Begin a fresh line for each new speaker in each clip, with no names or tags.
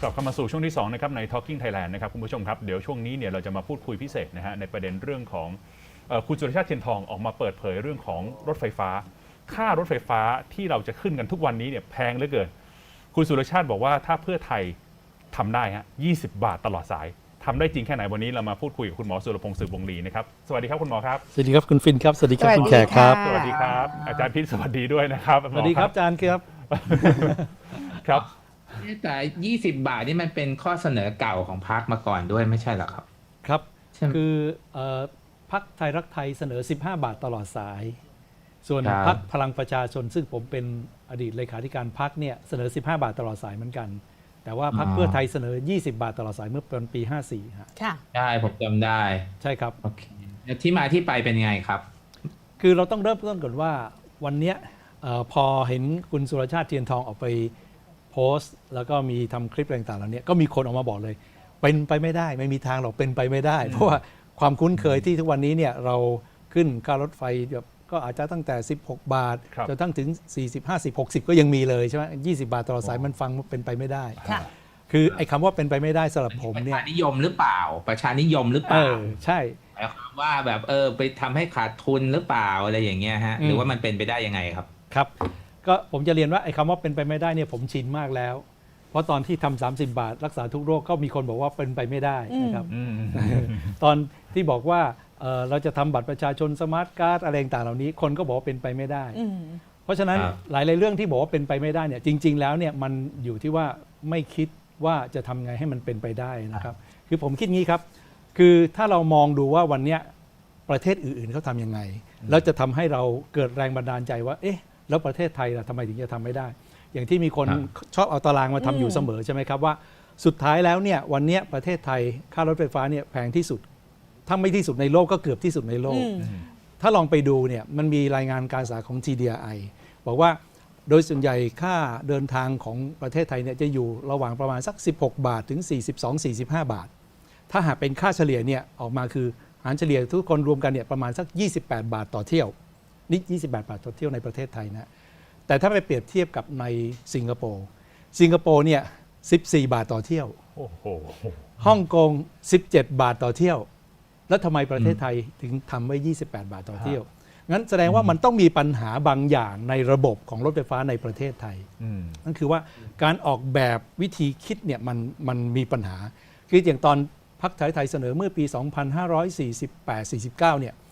กลับเข้ามาสู่ช่วงที่2นะครับใน Talking Thailand นะครับคุณผู้ชมครับเดี๋ยวช่วงนี้เนี่ยเราจะมาพูดคุยพิเศษนะฮะในประเด็นเรื่องของเอ่อคุณสุรชาติเทียนทองออกมาเปิดเผยเรื่องของรถไฟฟ้า ค่ารถไฟฟ้าที่เราจะขึ้นกันทุกวันนี้เนี่ยแพงเหลือเกิน คุณสุรชาติบอกว่าถ้าเพื่อไทยทำได้ฮะ20 บาทตลอดสายทำได้จริงแค่ไหนวันนี้เรามาพูดคุยกับคุณหมอสุรพงศ์สืบวงลีนะครับสวัสดีครับคุณหมอครับ
สวัสดีครับคุณฟินครับสวัสดีครับ
สวัสดี
คุณแขกครับ
ค่ะ
สวัสดีครับอาจารย์พิษสวัสดีด้วยนะครับ
สวัสดีครับอาจารย์ครับ
ครับ
แต่ยี่สิบบาทนี่มันเป็นข้อเสนอเก่าของพรรคมาก่อนด้วยไม่ใช่เหรอครับ
ครับ
ใช่ไหม
คือเอ่อพักไทยรักไทยเสนอ 15 บาทตลอดสาย ส่วน
ครับ
พักพลังประชาชน ซึ่งผมเป็นอดีตเลขาธิการพักเนี่ยเสนอ 15 บาทตลอดสายเหมือนกัน แต่ว่าพักเพื่อไทยเสนอ 20 บาทตลอดสายเมื่อปี 54ฮะ
ค่ะ
ใช่ผมจำได้
ใช่ครับ
โอเคแล้วที่มาที่ไปเป็นไงครับ
คือเราต้องเริ่มต้นก่อนว่าวันเนี้ยเอ่อพอเห็นคุณสุรชาติเทียนทองออกไป โพสต์ แล้วก็มีทำคลิปอะไรต่างๆเหล่านี้ก็มีคนออกมาบอกเลย เป็นไปไม่ได้ ไม่มีทางหรอกเป็นไปไม่ได้ เพราะว่าความคุ้นเคยที่ทุกวันนี้เนี่ยเราขึ้นค่ารถไฟแบบก็อาจจะตั้งแต่ 16 บาท
ครับ
จนทั้งถึง 40 50 60 ก็ยังมีเลยใช่ไหม20 บาทตลอดสายมันฟังว่าเป็นไปไม่ได้
ค่ะ
คือไอ้คำว่าเป็นไปไม่ได้สำหรับผม
ประ
เนี่ย
ชานิยมหรือเปล่า ประชานิยมหรือเป
เอ
ล่า
อใช่
หมายความว่าแบบเออไปทำให้ขาดทุนหรือเปล่าอะไรอย่างเงี้ยฮะ
อืม
หรือว่ามันเป็นไปได้ยังไงครับ
ครับ ก็ผมจะเรียนว่าไอ้คำว่าเป็นไปไม่ได้เนี่ยผมชินมากแล้ว เพราะตอนที่ทำ30 บาท รักษาทุกโรคก็มีคนบอกว่าเป็นไปไม่ได้นะครับ
อืม
ตอนที่บอกว่าเอ่อเราจะทำบัตรประชาชนสมาร์ทการ์ดอะไรต่างๆเหล่านี้คนก็บอกว่าเป็นไปไม่ได้
อืม
เพราะฉะนั้น
ครับ
หลายๆเรื่องที่บอกว่าเป็นไปไม่ได้เนี่ยจริง ๆ แล้วเนี่ยมันอยู่ที่ว่าไม่คิดว่าจะทำไงให้มันเป็นไปได้นะครับ คือผมคิดงี้ครับ คือถ้าเรามองดูว่าวันเนี้ยประเทศอื่นๆเขาทำยังไง แล้วจะทำให้เราเกิดแรงบันดาลใจว่า เอ๊ะ แล้วประเทศไทยล่ะทำไมถึงจะทำไม่ได้ อย่างที่มีคน
ครับ
ชอบเอาตารางมาทำอยู่เสมอใช่ไหมครับว่าสุดท้ายแล้วเนี่ยวันเนี้ยประเทศไทยค่ารถไฟฟ้าเนี่ยแพงที่สุด ถ้าไม่ที่สุดในโลกก็เกือบที่สุดในโลก
อืม
ถ้าลองไปดูเนี่ยมันมีรายงานการศึกษาของ TDI บอกว่าโดยส่วนใหญ่ค่าเดินทางของประเทศไทยเนี่ยจะอยู่ระหว่างประมาณสัก 16 บาทถึง 42-45 บาท ถ้าหากเป็นค่าเฉลี่ยเนี่ยออกมาคือหารเฉลี่ยทุกคนรวมกันเนี่ยประมาณสัก 28 บาทต่อเที่ยว นี่ 28 บาทต่อเที่ยวในประเทศไทยนะแต่ถ้าไปเปรียบเทียบกับในสิงคโปร์สิงคโปร์เนี่ย 14 บาทต่อเที่ยว
โอ้โห
ฮ่องกง 17 บาทต่อเที่ยว แล้วทำไมประเทศไทยถึงทำไว้ 28 บาทต่อเที่ยว งั้นแสดงว่ามันต้องมีปัญหาบางอย่างในระบบของรถไฟฟ้าในประเทศไทย
อืม
นั่นคือว่าการออกแบบวิธีคิดเนี่ยมันมันมีปัญหา คืออย่างตอนพักไทยไทยเสนอเมื่อปี 2548-49 เนี่ยเอ่อ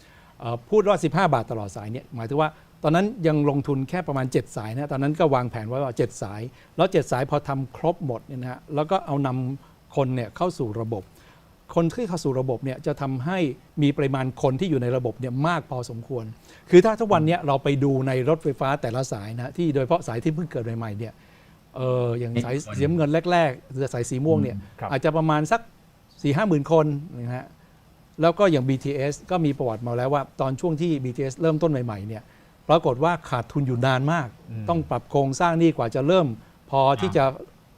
พูดว่า 15 บาทตลอดสายเนี่ยหมายถึงว่าตอนนั้นยังลงทุนแค่ประมาณ 7 สายนะตอนนั้นก็วางแผนไว้ว่า 7 สาย แล้ว 7 สายพอทำครบหมดเนี่ยนะฮะแล้วก็เอานำคนเนี่ยเข้าสู่ระบบ คนที่เข้าสู่ระบบเนี่ยจะทำให้มีปริมาณคนที่อยู่ในระบบเนี่ยมากพอสมควร คือถ้าทุกวันเนี้เราไปดูในรถไฟฟ้าแต่ละสายนะที่โดยเฉพาะสายที่เพิ่งเกิดใหม่ๆเนี่ยเอออย่างสาย
ไม่กี่คน
สีน้ำเงินแรกๆหรือสายสีม่วงเนี่ย
ครับ
อาจจะประมาณสัก4ี่ห้าหมื่นคนนะฮะ แล้วก็อย่าง BTS ก็มีประวัติมาแล้วว่า ตอนช่วงที่ BTS เริ่มต้นใหม่ๆเนี่ยปรากฏว่าขาดทุนอยู่นานมาก
อืม
ต้องปรับโครงสร้างหนี่กว่าจะเริ่ม พอที่จะ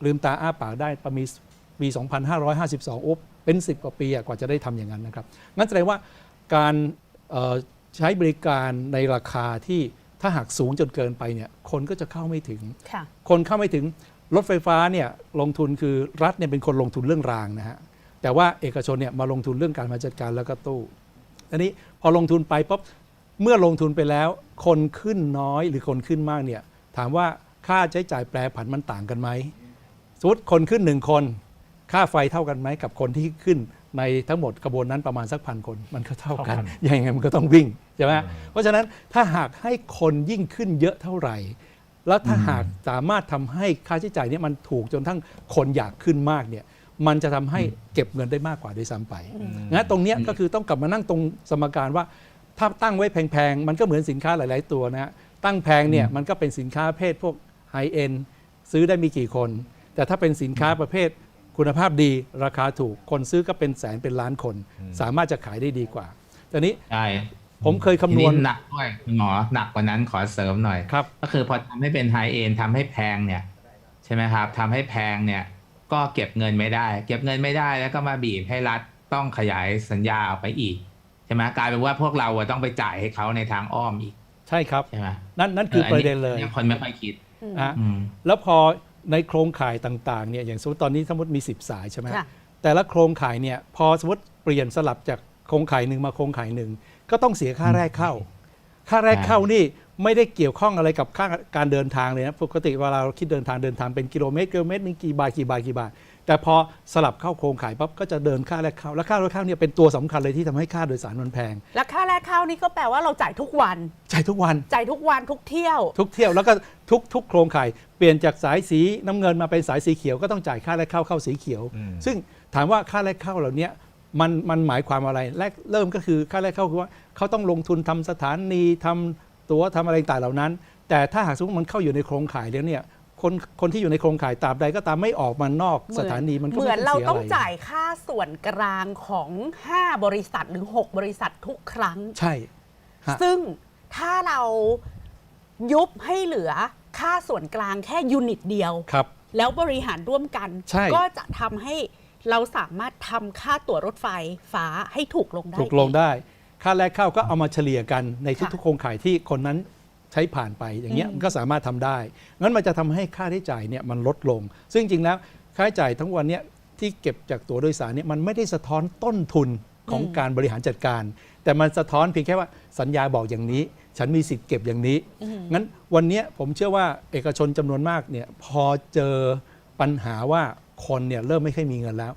ลืมตาอ้าปากได้ประมีปี 2552โอ๊บเป็น 10 กว่าปีอะกว่าจะได้ทำอย่างนั้นนะครับงั้นแสดงว่าการเอ่อใช้บริการในราคาที่ถ้าหากสูงจนเกินไปเนี่ยคนก็จะเข้าไม่ถึง
ค่ะ
คนเข้าไม่ถึงรถไฟฟ้าเนี่ยลงทุนคือรัฐเนี่ยเป็นคนลงทุนเรื่องรางนะฮะ แต่ว่าเอกชนเนี่ยมาลงทุนเรื่องการมาจัดการแล้วก็ตู้อันนี้พอลงทุนไปปุ๊บเมื่อลงทุนไปแล้ว คนขึ้นน้อยหรือคนขึ้นมากเนี่ยถามว่าค่าใช้จ่ายแปรผันมันต่างกันไหมสมมติคนขึ้นหนึ่งคน ค่าไฟเท่ากันไหมกับคนที่ขึ้นในทั้งหมดกระบวนนั้นประมาณสักพันคนมันก็เท่ากัน
เท่ากัน
ยังไงมันก็ต้องวิ่งใช่ไหมเพราะฉะนั้นถ้าหากให้คนยิ่งขึ้นเยอะเท่าไหร่ แล้วถ้าหากสามารถทำให้ค่าใช้จ่ายเนี้มันถูกจนทั้งคนอยากขึ้นมากเนี่ย มันจะทำให้เก็บเงินได้มากกว่าด้วยซ้ำไปงั้นตรงเนี้ยก็คือต้องกลับมานั่งตรงสมการว่า ถ้าตั้งไว้แพงๆ มันก็เหมือนสินค้าหลาย ๆ ตัวนะฮะตั้งแพงเนี่ยมันก็เป็นสินค้าประเภทพวกไฮเอ็นซื้อได้มีกี่คน แต่ถ้าเป็นสินค้าประเภทคุณภาพดีราคาถูกคนซื้อก็เป็นแสนเป็นล้านคน สามารถจะขายได้ดีกว่าแต่นี้
ใช่
ผมเคยคำนวณ
ทีหนักด้วยคุณหมอหนักกว่านั้นขอเสริมหน่อย
ครับ
ก็คือพอทำให้เป็นไฮเอ็นทำให้แพงเนี่ยใช่ไหมครับทำให้แพงเนี่ย ก็เก็บเงินไม่ได้ เก็บเงินไม่ได้แล้วก็มาบีบให้รัฐต้องขยายสัญญาออกไปอีกใช่ไหมกลายเป็นว่าพวกเราอะต้องไปจ่ายให้เขาในทางอ้อมอีก
ใช่ครับ
ใช่ไหม
นั่นนั่นคือประเด็นเลย
อัคนไม่ค่อยคิด
นะ
อืม
แล้วพอในโครงข่ายต่างๆเนี่ยอย่างสมมติตอนนี้สมมติมี 10 สายใช่ไหม
ค่ะ
แต่ละโครงข่ายเนี่ยพอสมมติเปลี่ยนสลับจากโครงข่ายหนึ่งมาโครงข่ายหนึ่งก็ต้องเสียค่าแรกเข้า ค่าแรกเข้านี่ ไม่ได้เกี่ยวข้องอะไรกับค่าการเดินทางเลยนะปกติเวลาเราคิดเดินทางเดินทางเป็นกิโลเมตรกิโลเมตรหนึงกี่บาทกี่บาทกี่บาทแต่พอสลับเข้าโครงข่ายปั๊บก็จะเดินค่าแรกเข้าและค่าแรกเข้าเนี่ยเป็นตัวสำคัญเลยที่ทำให้ค่าโดยสารมันแพง
แล้วค่าแรกเข้านี่ก็แปลว่าเราจ่ายทุกวัน
ใช่ทุกวัน
จ่ายทุกวันทุกเที่ยว
ทุกเที่ยวแล้วก็ทุกทุกโครงข่ายเปลี่ยนจากสายสีน้ำเงินมาเป็นสายสีเขียวก็ต้องจ่ายค่าแรกเข้าเข้าสีเขียว
อืม
ซึ่งถามว่าค่าแรกเข้าเหล่านี้มันมันหมายความอะไรแรกเริ่มก็คือค่าแรกเข้าคือว่าเขาต้องลงทุนทำสถานีทำ ตั๋วทำอะไรต่างๆเหล่านั้น แต่ถ้าหากสมมติมันเข้าอยู่ในโครงข่ายแล้วเนี่ยคนคนที่อยู่ในโครงข่ายตราบใดก็ตามไม่ออกมานอก
เหมื
ส
อน
ถานีมันก็
เหมื
ไม่
อน
ต้
เรา
องเสีย
ต้อง
อะไร
จ่ายค่าส่วนกลางของ 5 บริษัทหรือ 6 บริษัททุกครั้ง
ใช่ฮะ
ซึ่งถ้าเรายุบให้เหลือค่าส่วนกลางแค่ยูนิตเดียว
ครับ
แล้วบริหารร่วมกัน
ใช่
ก็จะทำให้เราสามารถทำค่าตั๋วรถไฟฟ้าให้ถูกลงได้
ถูกลงได้ ค่าแรกเข้าก็เอามาเฉลี่ยกันใน
ค่ะ
ทุกๆโครงข่ายที่คนนั้นใช้ผ่านไปอย่างเงี้ย
อืม
มันก็สามารถทำได้ งั้นมันจะทำให้ค่าใช้จ่ายเนี่ยมันลดลง ซึ่งจริงๆแล้วค่าใช้จ่ายทั้งวันเนี้ยที่เก็บจากตั๋วโดยสารเนี่ยมันไม่ได้สะท้อนต้นทุนของการบริหารจัดการ แต่มันสะท้อนเพียงแค่ว่าสัญญาบอกอย่างนี้ ฉันมีสิทธิ์เก็บอย่างนี้ งั้นวันเนี้ยผมเชื่อว่าเอกชนจำนวนมากเนี่ยพอเจอปัญหาว่าคนเนี่ยเริ่มไม่ค่อยมีเงินแล้ว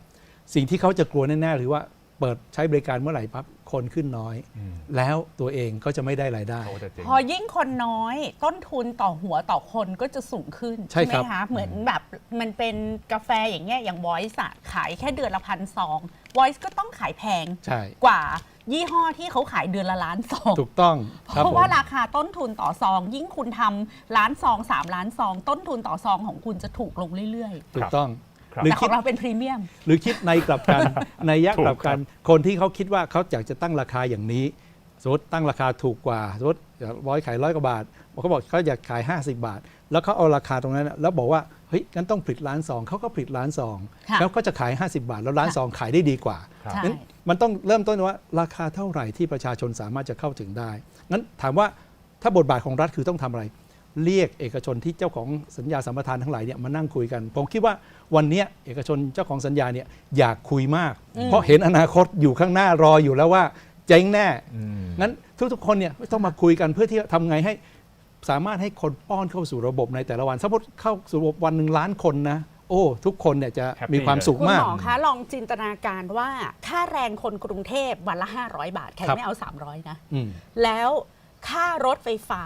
สิ่งที่เขาจะกลัวแน่ๆหรือว่าเปิดใช้บริการเมื่อไหร่ปั๊บ คนขึ้นน้อย
อืม
แล้วตัวเองก็จะไม่ได้รายได้
เขาจะเจ๊ง
พอยิ่งคนน้อยต้นทุนต่อหัวต่อคนก็จะสูงขึ้น
ใช่ครับ
ไหมคะเหมือนแบบมันเป็นกาแฟอย่างเงี้ยอย่าง Voice อะขายแค่เดือนละพันซอง Voice ก็ต้องขายแพง
ใช่
กว่ายี่ห้อที่เขาขายเดือนละล้านซอง
ถูกต้อง
เพ
ครับ
ราะ
ผม
ว่าราคาต้นทุนต่อซอง ยิ่งคุณทำล้านซองสามล้านซอง ต้นทุนต่อซองของคุณจะถูกลงเรื่อย
ถูกต้อง
ครับ
หรือ
ๆแต่ข
คิ
อ
ด
งเราเป็นพรีเมียม
หรือคิดในกลับกัน ในยัก
ถูก
กลับกัน คนที่เขาคิดว่าเขาอยากจะตั้งราคาอย่างนี้ สมมติตั้งราคาถูกกว่าสมมติร้อยขายร้อยกว่าบาทเขาบอกเขาอยากขาย 50 บาท แล้วเขาเอาราคาตรงนั้นน่ะแล้วบอกว่าเฮ้ยงั้นต้องผลิตล้านซองเขาก็ผลิตล้านซอง
ค่ะ
แล้วก็จะขาย 50 บาท แล้วล้าน
ค่ะ
ซองขายได้ดีกว่า
ครับ
ใช่
งั้นมันต้องเริ่มต้นว่าราคาเท่าไหร่ที่ประชาชนสามารถจะเข้าถึงได้ งั้นถามว่าถ้าบทบาทของรัฐคือต้องทำอะไร เรียกเอกชนที่เจ้าของสัญญาสัมปทานทั้งหลายเนี่ยมานั่งคุยกัน ผมคิดว่าวันเนี้ยเอกชนเจ้าของสัญญาเนี่ยอยากคุยมาก
อืม
เพราะเห็นอนาคตอยู่ข้างหน้ารออยู่แล้วว่าเจ๊งแน่
อืม
งั้นทุกๆคนเนี่ยต้องมาคุยกันเพื่อที่จะทำไงให้สามารถให้คนป้อนเข้าสู่ระบบในแต่ละวัน สมมติเข้าสู่ระบบวันหนึ่งล้านคนนะ โอ้ ทุกคนเนี่ยจะ
Happy
มีความสุข
คุณ
มาก
หมอคะ ลองจินตนาการว่า ค่าแรงคนกรุงเทพวันละ 500 บาทแขก
ครับ
ไม่เอา 300 นะ
อืม
แล้ว ค่ารถไฟฟ้า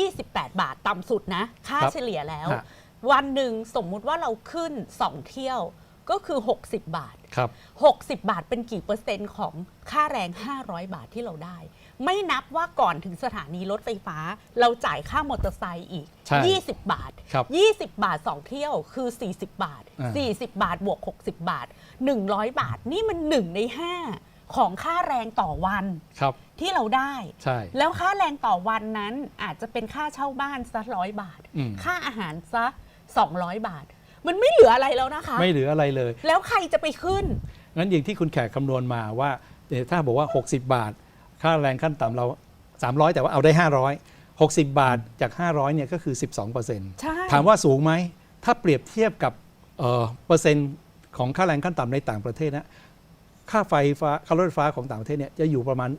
28 บาทต่ำสุดนะ ค่า
ครับ
เฉลี่ยแล้ว
ฮะ
วันหนึ่งสมมุติว่าเราขึ้น 2 เที่ยวก็คือ 60 บาท
ครับ
60 บาทเป็นกี่เปอร์เซ็นต์ของค่าแรง 500 บาทที่เราได้ ไม่นับว่าก่อนถึงสถานีรถไฟฟ้า เราจ่ายค่ามอเตอร์ไซค์อีก
ใช่
20 บาท
ครับ
20 บาท 2 เที่ยวคือ 40 บาท
อ่า
40 บาทบวก 60 บาท 100 บาทนี่มัน 1 ใน 5 ของค่าแรงต่อวัน
ครับ
ที่เราได้
ใช่
แล้วค่าแรงต่อวันนั้นอาจจะเป็นค่าเช่าบ้านสักร้อยบาท
อืม
ค่าอาหารซะ200 บาท มันไม่เหลืออะไรแล้วนะคะ
ไม่เหลืออะไรเลย
แล้วใครจะไปขึ้น
งั้นอย่างที่คุณแขกคำนวณมาว่าเนี่ยถ้าบอกว่า 60 บาท ค่าแรงขั้นต่ำเรา 300 แต่ว่าเอาได้ 500 60 บาทจาก 500เนี่ยก็คือ 12%
ใช่
ถามว่าสูงไหม ถ้าเปรียบเทียบกับเอ่อเปอร์เซ็นต์ของค่าแรงขั้นต่ำในต่างประเทศนะ ค่าไฟฟ้าค่ารถไฟฟ้าของต่างประเทศเนี่ยจะอยู่ประมาณ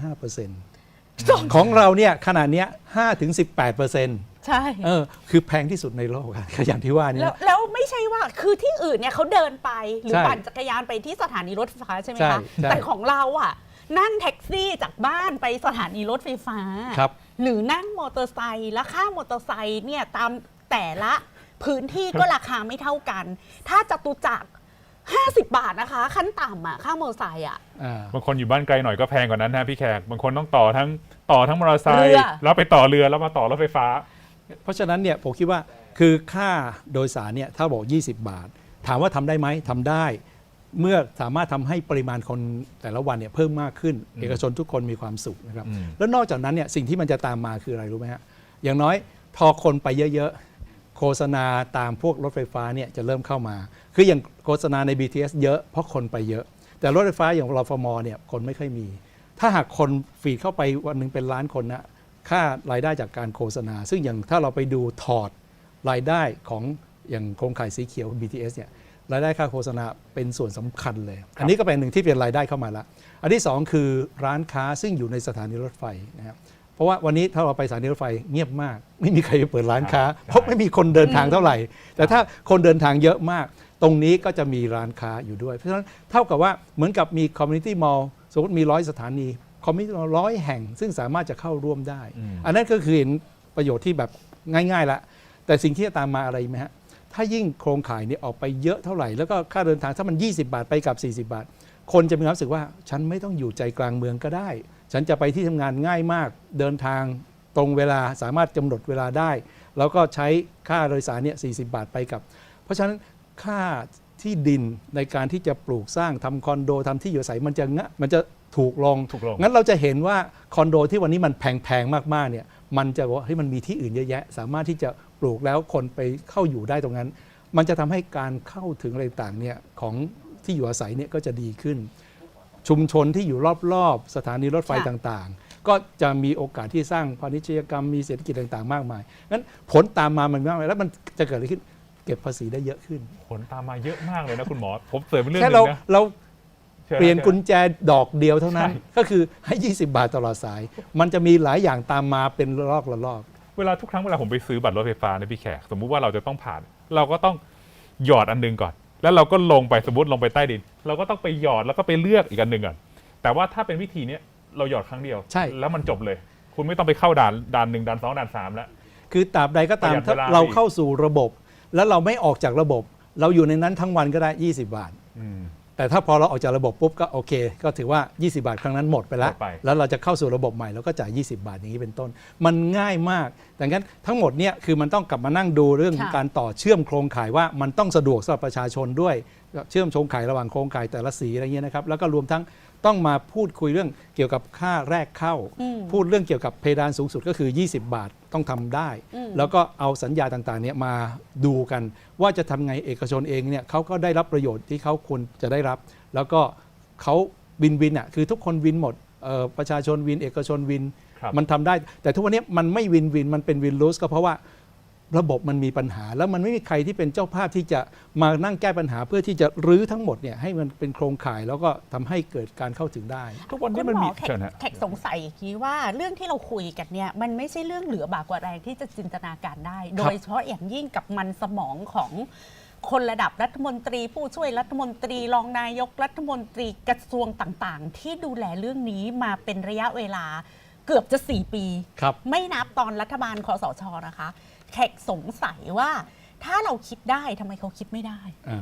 2-5%ของเราเนี่ยขนาดเนี้ย5-18%
ใช่
เออคือแพงที่สุดในโลกอะอย่างที่ว่าเนี่
แล้
ย
วแล้วไม่ใช่ว่าคือที่อื่นเนี่ยเขาเดินไปหรือ
ใช่
ปั่นจักรยานไปที่สถานีรถไฟฟ้าใช่ไหม
ใช่
คะ
ใช่
แต่ของเราอะนั่งแท็กซี่จากบ้านไปสถานีรถไฟฟ้า
ครับ
หรือนั่งมอเตอร์ไซค์แล้วค่ามอเตอร์ไซค์เนี่ยตามแต่ละพื้นที่ก็ราคาไม่เท่ากัน ถ้าจตุจักร 50 บาทนะคะ ขั้นต่ำอะค่ามอเตอร์ไซค์อะ
อ่า
บางคนอยู่บ้านไกลหน่อยก็แพงกว่านั้นนะพี่แขก บางคนต้องต่อทั้งต่อทั้งมอเตอร์ไซ
เรื
ค์
อ
แล้วไปต่อเรือแล้วมาต่อรถไฟฟ้า
เพราะฉะนั้นเนี่ยผมคิดว่าคือค่าโดยสารเนี่ยถ้าบอก 20 บาท ถามว่าทำได้ไหมทำได้ เมื่อสามารถทำให้ปริมาณคนแต่ละวันเนี่ยเพิ่มมากขึ้น เอกชนทุกคนมีความสุขนะครับ
อืม
แล้วนอกจากนั้นเนี่ยสิ่งที่มันจะตามมาคืออะไรรู้ไหมฮะอย่างน้อยพอคนไปเยอะๆ โฆษณาตามพวกรถไฟฟ้าเนี่ยจะเริ่มเข้ามา คืออย่างโฆษณาใน BTS เยอะเพราะคนไปเยอะ แต่รถไฟฟ้าอย่างรฟมเนี่ยคนไม่ค่อยมี ถ้าหากคนฟีดเข้าไปวันหนึ่งเป็นล้านคนนะค่ารายได้จากการโฆษณา ซึ่งอย่างถ้าเราไปดูถอดรายได้ของอย่างโครงข่ายสีเขียว BTS เนี่ยรายได้ค่าโฆษณาเป็นส่วนสำคัญเลย อันนี้ก็เป็นหนึ่งที่เป็นรายได้เข้ามาละ อันที่สองคือร้านค้าซึ่งอยู่ในสถานีรถไฟนะครับเพราะว่าวันนี้ถ้าเราไปสถานีรถไฟเงียบมาก ไม่มีใครไปเปิดร้านค้า
ใช่
เพราะไม่มีคนเดินทางเท่าไหร่ แต่ถ้าคนเดินทางเยอะมาก ตรงนี้ก็จะมีร้านค้าอยู่ด้วย เพราะฉะนั้นเท่ากับว่าเหมือนกับมีคอมมูนิตี้มอลล์สมมติมีร้อยสถานีคอมมูนิตี้มอลล์ร้อยแห่งซึ่งสามารถจะเข้าร่วมได้
อืม
อันนั้นก็คือเห็นประโยชน์ที่แบบง่ายๆละ แต่สิ่งที่จะตามมาอะไรไหมฮะ ถ้ายิ่งโครงข่ายเนี่ยออกไปเยอะเท่าไหร่ แล้วก็ค่าเดินทางถ้ามัน 20 บาทไปกับ 40 บาท คนจะมีความรู้สึกว่า ฉันไม่ต้องอยู่ใจกลางเมืองก็ได้ ฉันจะไปที่ทำงานง่ายมาก เดินทางตรงเวลาสามารถกำหนดเวลาได้ แล้วก็ใช้ค่าโดยสารเนี่ย40 บาทไปกับ เพราะฉะนั้น ค่าที่ดินในการที่จะปลูกสร้างทำคอนโดทำที่อยู่อาศัยมันจะงะมันจะถูกลง
ถูกลง
งั้นเราจะเห็นว่าคอนโดที่วันนี้มันแพงๆมากๆเนี่ยมันจะบอกว่าเฮ้ยมันมีที่อื่นเยอะแยะ สามารถที่จะปลูกแล้วคนไปเข้าอยู่ได้ตรงนั้น มันจะทำให้การเข้าถึงอะไรต่างๆเนี่ยของที่อยู่อาศัยเนี่ยก็จะดีขึ้น ชุมชนที่อยู่รอบๆ สถานีรถไฟ
ค่ะ
ต่างๆ ก็จะมีโอกาสที่สร้างพาณิชยกรรมมีเศรษฐกิจต่างๆ มากมายงั้นผลตามมามันมากมายแล้วมันจะเกิดอะไรขึ้น เก็บภาษีได้เยอะขึ้น
ผลตามมาเยอะมากเลยนะคุณหมอ ผมเสริมเรื่องห
แค่
นึ
เรา
งนะ
เรา
ชิญะ
เปลี่ยน
ชิญ
กุญแจดอกเดียวเท่านั้น
ใช่
ก็คือให้ 20 บาทตลอดสาย มันจะมีหลายอย่างตามมาเป็นระลอกระลอก
เวลาทุกครั้งเวลาผมไปซื้อบัตรรถไฟฟ้าในยพี่แขก สมมุติว่าเราจะต้องผ่าน เราก็ต้องหยอดอันหนึงก่อน แล้วเราก็ลงไปสมมติลงไปใต้ดิน เราก็ต้องไปหยอดแล้วก็ไปเลือกอีกอันหนึ่งก่อนแต่ว่าถ้าเป็นวิธีเนี้ยเราหยอดครั้งเดียว
ใช่
แล้วมันจบเลย คุณไม่ต้องไปเข้าด่านด่านหนึ่งด่านสองด่านสามแล้ว
คือตราบใดก็ตาม
ประหยัด
ถ้า
เวลา
เรา
ไปอีก
เข้าสู่ระบบ แล้วเราไม่ออกจากระบบ เราอยู่ในนั้นทั้งวันก็ได้ 20 บาท
อืม
แต่ถ้าพอเราออกจากระบบปุ๊บก็โอเค ก็ถือว่า 20 บาทครั้งนั้นหมดไปแล้ว
หมดไป
แล้วเราจะเข้าสู่ระบบใหม่เราก็จ่าย 20 บาทอย่างนี้เป็นต้น มันง่ายมากแต่งั้นทั้งหมดเนี่ยคือมันต้องกลับมานั่งดูเรื่อง
ค่ะ
การต่อเชื่อมโครงข่ายว่ามันต้องสะดวกสำหรับประชาชนด้วย เชื่อมโครงข่ายระหว่างโครงข่ายแต่ละสีอะไรเงี้ยนะครับ แล้วก็รวมทั้ง ต้องมาพูดคุยเรื่องเกี่ยวกับค่าแรกเข้า
อืม
พูดเรื่องเกี่ยวกับเพดานสูงสุดก็คือ 20 บาทต้องทำได้
อืม
แล้วก็เอาสัญญาต่างๆเนี่ยมาดูกัน ว่าจะทำไงเอกชนเองเนี่ยเขาก็ได้รับประโยชน์ที่เขาควรจะได้รับ แล้วก็เขาวินวินอะคือทุกคนวินหมดเอ่อประชาชนวินเอกชนวิน
ครับ
มันทำได้ แต่ทุกวันนี้มันไม่วินวินมันเป็นวินลูสก็เพราะว่า ระบบมันมีปัญหา แล้วมันไม่มีใครที่เป็นเจ้าภาพที่จะมานั่งแก้ปัญหาเพื่อที่จะรื้อทั้งหมดเนี่ยให้มันเป็นโครงข่ายแล้วก็ทำให้เกิดการเข้าถึงได้
ทุกวัน
คุ
นี้
ณ
มัน
หม
มี
อแขก
เชิญฮะ
แขกสงสัยอย่างนี้ว่าเรื่องที่เราคุยกันเนี่ยมันไม่ใช่เรื่องเหลือบากกว่าแรงที่จะจินตนาการได้ โดยเฉพาะอย่างยิ่งกับมันสมองของคนระดับรัฐมนตรี ผู้ช่วยรัฐมนตรีรองนายกรัฐมนตรีกระทรวงต่างๆ ที่ดูแลเรื่องนี้มาเป็นระยะเวลาเกือบจะ 4 ปี
ครับ
ไม่นับตอนรัฐบาลคอสชนะคะ แขกสงสัยว่า ถ้าเราคิดได้ทำไมเขาคิดไม่ได้
อ่า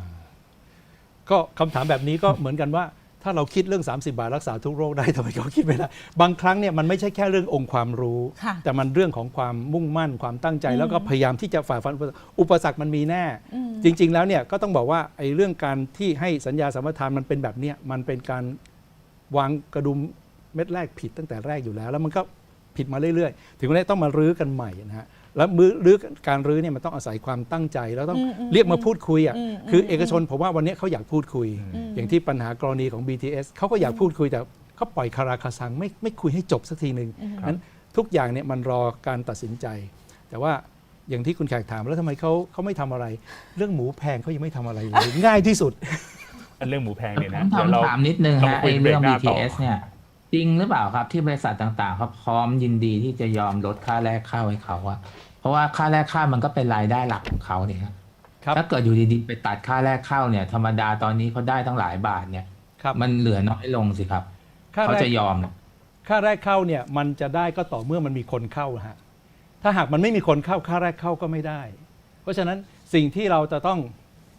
ก็คำถามแบบนี้ก็ เหมือนกันว่า ถ้าเราคิดเรื่อง 30 บาทรักษาทุกโรคได้ทำไมเขาคิดไม่ได้ บางครั้งเนี่ยมันไม่ใช่แค่เรื่ององค์ความรู้
ค่ะ
แต่มันเรื่องของความมุ่งมั่นความตั้งใจ
อืม
แล้วก็พยายามที่จะฝ่าฟัน อุปสรรคอุปสรรคมันมีแน่
อืม
จริง ๆ แล้วเนี่ยก็ต้องบอกว่าไอ้เรื่องการที่ให้สัญญาสัมปทานมันเป็นแบบเนี้ยมันเป็นการวางกระดุมเม็ดแรกผิดตั้งแต่แรกอยู่แล้ว แล้วมันก็ผิดมาเรื่อยๆ ถึงวันนี้ต้องมารื้อกันใหม่นะฮะ แล้วมือรื้อการรื้อเนี่ยมันต้องอาศัยความตั้งใจ แล้วต้อง
อืมอืม
เรียกมาพูดคุยอะ
อืม
คือ
ม
เอกชนผมว่าวันนี้เขาอยากพูดคุย
อืม
อย่างที่ปัญหากรณีของ BTS เขาก็อยากพูดคุยแต่เขาปล่อยคาราคาซังไม่ไม่คุยให้จบสักทีหนึ่ง
อืม
นั้นทุกอย่างเนี่ยมันรอการตัดสินใจ แต่ว่าอย่างที่คุณแขกถามแล้วทำไมเขาเขาไม่ทำอะไร เรื่องหมูแพงเขายังไม่ทำอะไรเลยง่ายที่สุด
อันเรื่องหมูแพงเนี่ย
ผ
นะ
ม
เดี๋ยวเรา
คำถามนิดนึง
เรา
ฮะ
มาคุ
ไอย
เบร
เรื่
ก
อง
หน้าต่อ
BTS เนี่ย จริงหรือเปล่าครับที่บริษัทต่างๆเขาพร้อมยินดีที่จะยอมลดค่าแรกเข้าให้เขาอะเพราะว่าค่าแรกเข้ามันก็เป็นรายได้หลักของเขาเนี่ยครับ
ครับ
ถ้าเกิดอยู่ดีๆไปตัดค่าแรกเข้าเนี่ย ธรรมดาตอนนี้เขาได้ตั้งหลายบาทเนี่ย
ครับ
มันเหลือน้อยลงสิครับ
ค่า
เขา
แรก
จะยอมเหรอ
ค่าแรกเข้าเนี่ยมันจะได้ก็ต่อเมื่อมันมีคนเข้าฮะถ้าหากมันไม่มีคนเข้าค่าแรกเข้าก็ไม่ได้ เพราะฉะนั้นสิ่งที่เราจะต้อง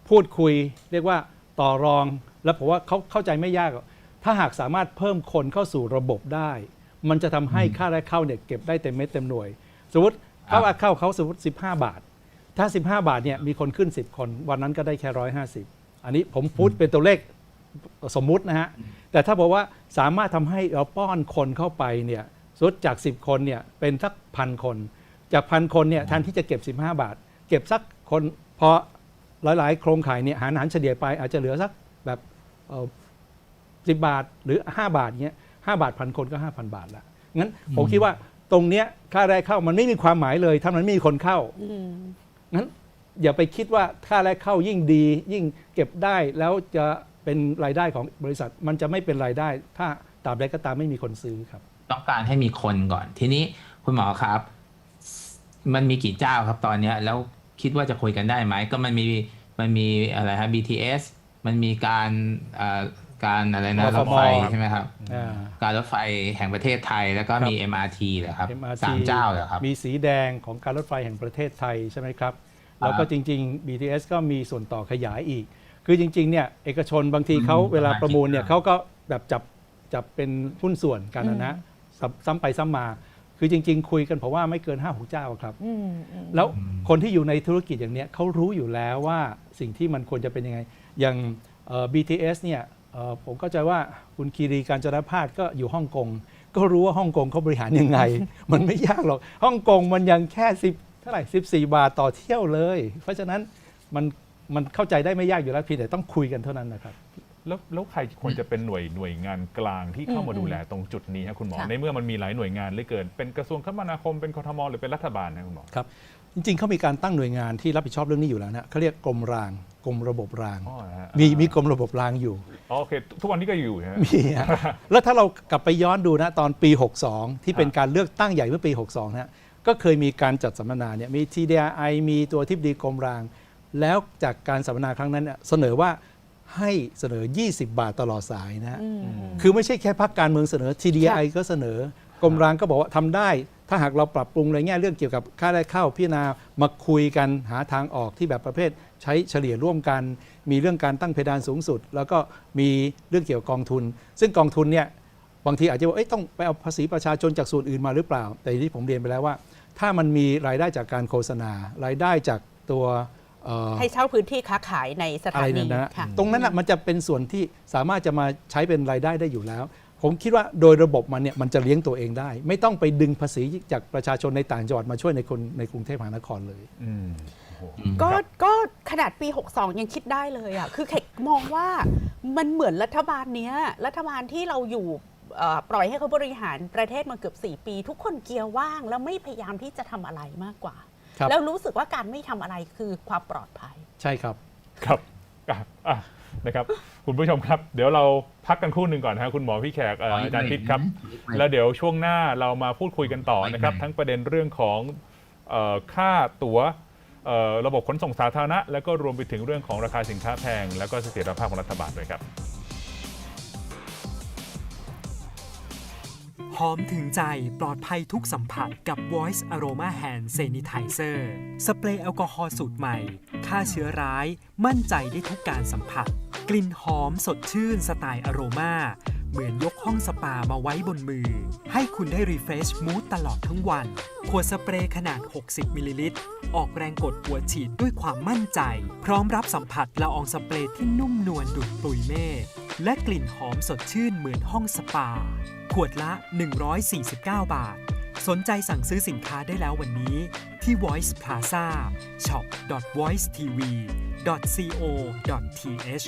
พูดคุยเรียกว่าต่อรอง แล้วผมว่าเขาเข้าใจไม่ยากหรอก ถ้าหากสามารถเพิ่มคนเข้าสู่ระบบได้ มันจะทำให้ค่าแรกเข้าเนี่ยเก็บได้เต็มเม็ดเต็มหน่วย สมมติค่าแรกเข้าเขาสมมติ 15 บาท ถ้า 15 บาทเนี่ยมีคนขึ้น 10 คน วันนั้นก็ได้แค่ร้อยห้าสิบอันนี้ผมพูดเป็นตัวเลขสมมุตินะฮะ แต่ถ้าบอกว่าสามารถทำให้เราป้อนคนเข้าไปเนี่ยสมมุดจาก 10 คนเนี่ยเป็นสักพันคน จากพันคนเนี่ยแทนที่จะเก็บ 15 บาท เก็บสักคนพอหลาย ๆ โครงข่ายเนี่ยหารหารเฉลี่ยไปอาจจะเหลือสักแบบ สิบาทหรือ 5 บาทเงี้ยห้าบาทพันคนก็ 5,000 บาทละงั้นผมคิดว่าตรงเนี้ยค่าแรกเข้ามันไม่มีความหมายเลย ถ้ามันไม่มีคนเข้า
อืม
งั้นอย่าไปคิดว่าค่าแรกเข้ายิ่งดี ยิ่งเก็บได้แล้วจะเป็นรายได้ของบริษัทมันจะไม่เป็นรายได้ ถ้าตราบใดก็ตามไม่มีคนซื้อครับ
ต้องการให้มีคนก่อน ทีนี้คุณหมอครับ มันมีกี่เจ้าครับตอนเนี้ยแล้วคิดว่าจะคุยกันได้ไหมก็มันมีมันมีอะไรครับ BTS มันมีการเอ่อ การอะไรนะ
กฟ
ร
ม
ถไฟใช่ไหมครับ
อ่า
การรถไฟแห่งประเทศไทยแล้วก็มี
ครับ
MRT เหรอครับ
MRT
สามเจ้าเหรอครับ
มีสีแดงของการรถไฟแห่งประเทศไทยใช่ไหมครับ แล้วก็จริง ๆ BTS ก็มีส่วนต่อขยายอีก คือจริง ๆ เนี่ยเอกชนบางทีเขา
อืม
เวลาประมูลเนี่ย
ครับ
เขาก็แบบจับจับเป็นหุ้นส่วนกันนะนะซ้ำซ้ำไปซ้ำมา คือจริง ๆ คุยกันเพราะว่าไม่เกิน5้าหกเจ้าครับ
อืมอืม
แล้วคนที่อยู่ในธุรกิจอย่างเนี้ยเขารู้อยู่แล้วว่าสิ่งที่มันควรจะเป็นยังไง อย่างเอ่อ BTS เนี่ย เอ่อผมก็จะว่าคุณคีรีการจนพาสก็อยู่ฮ่องกง ก็รู้ว่าฮ่องกงเขาบริหารยังไง มันไม่ยากหรอกฮ่องกงมันยังแค่10เท่าไหร่14 บาทต่อเที่ยวเลย เพราะฉะนั้นมันมันเข้าใจได้ไม่ยากอยู่แล้วเพียงแต่ต้องคุยกันเท่านั้นนะครับ
แล้วแล้วใครควรจะเป็นหน่วยหน่วยงานกลางที่เข้ามา
อืม
ดูแลตรงจุดนี้ครับคุณหมอ
ค่ะ
ในเมื่อมันมีหลายหน่วยงานเหลือเกิน เป็นกระทรวงคมนาคมเป็นกทมหรือเป็นรัฐบาลนะคุณหมอ
ครับจริงๆเขามีการตั้งหน่วยงานที่รับผิดชอบเรื่องนี้อยู่แล้วนะเขาเรียกกรมราง กรมระบบราง
อ๋อนะฮะ
มีมีกรมระบบรางอยู่
อ๋อโอเค ทุกวันนี้ก็อยู่ใช่ไหม
มีฮะ แล้วถ้าเรากลับไปย้อนดูนะตอนปี 62 ที่เป็นการเลือกตั้งใหญ่เมื่อปี 62นะก็เคยมีการจัดสัมมนาเนี่ยมี TDI มีตัวทิบดีกรมราง แล้วจากการสัมมนาครั้งนั้นเนี่ยเสนอว่าให้เสนอ 20 บาทตลอดสายนะฮะ
อืม
คือไม่ใช่แค่พักการเมืองเสนอ TDI ก็เสนอกรมรางก็บอกว่าทำได้ ถ้าหากเราปรับปรุงในแง่เรื่องเกี่ยวกับค่าได้เข้าพิจารณามาคุยกันหาทางออกที่แบบประเภทใช้เฉลี่ยร่วมกัน มีเรื่องการตั้งเพดานสูงสุด แล้วก็มีเรื่องเกี่ยวกับกองทุน ซึ่งกองทุนเนี่ยบางทีอาจจะว่าเอ้ยต้องไปเอาภาษีประชาชนจากส่วนอื่นมาหรือเปล่า แต่อย่างที่ผมเรียนไปแล้วว่า ถ้ามันมีรายได้จากการโฆษณา รายได้จากตัวเอ่อ
ให้เช่าพื้นที่ค้าขายในส
อะ
ถา
ไร
นี
เนี่ยนะ
ค่ะ
ตรงนั้นน่ะมันจะเป็นส่วนที่สามารถจะมาใช้เป็นรายได้ได้อยู่แล้ว ผมคิดว่าโดยระบบมันเนี่ยมันจะเลี้ยงตัวเองได้ ไม่ต้องไปดึงภาษีจากประชาชนในต่างจังหวัดมาช่วยในคนในกรุงเทพมหานครเลย
อืมโอ้โห
ก็
ครับ
ก็ขนาดปี 62 ยังคิดได้เลยอะ คือเขกมองว่ามันเหมือนรัฐบาลเนี้ย รัฐบาลที่เราอยู่เอ่อปล่อยให้เขาบริหารประเทศมาเกือบ 4 ปี ทุกคนเกียร์ว่างแล้วไม่พยายามที่จะทำอะไรมากกว่า
ครับ
แล้วรู้สึกว่าการไม่ทำอะไรคือความปลอดภัย
ใช่ครับ
ครับ อะอะนะครับคุณผู้ชมครับ เดี๋ยวเราพักกันครู่หนึ่งก่อนนะครับคุณหมอพี่แขกเอ่ออาจารย์พิษครับ แล้วเดี๋ยวช่วงหน้าเรามาพูดคุยกันต่อนะครับ ทั้งประเด็นเรื่องของเออค่าตั๋วเอ่อระบบขนส่งสาธารณะ แล้วก็รวมไปถึงเรื่องของราคาสินค้าแพง แล้วก็เสถียรภาพของรัฐบาลด้วยครับ
หอมถึงใจปลอดภัยทุกสัมผัสกับ Voice Aroma Hand Sanitizer สเปรย์แอลกอฮอล์สูตรใหม่ ฆ่าเชื้อร้าย มั่นใจได้ทุกการสัมผัส กลิ่นหอมสดชื่นสไตล์อโรมา เหมือนยกห้องสปามาไว้บนมือ ให้คุณได้รีเฟรชมูดตลอดทั้งวัน ขวดสเปรย์ขนาด 60มิลลิลิตร ออกแรงกดหัวฉีดด้วยความมั่นใจ พร้อมรับสัมผัสละอองสเปรย์ที่นุ่มนวลดุดปุยเมฆและกลิ่นหอมสดชื่นเหมือนห้องสปา ขวดละ 149 บาท สนใจสั่งซื้อสินค้าได้แล้ววันนี้ ที่ Voice Plaza shop voice tv co th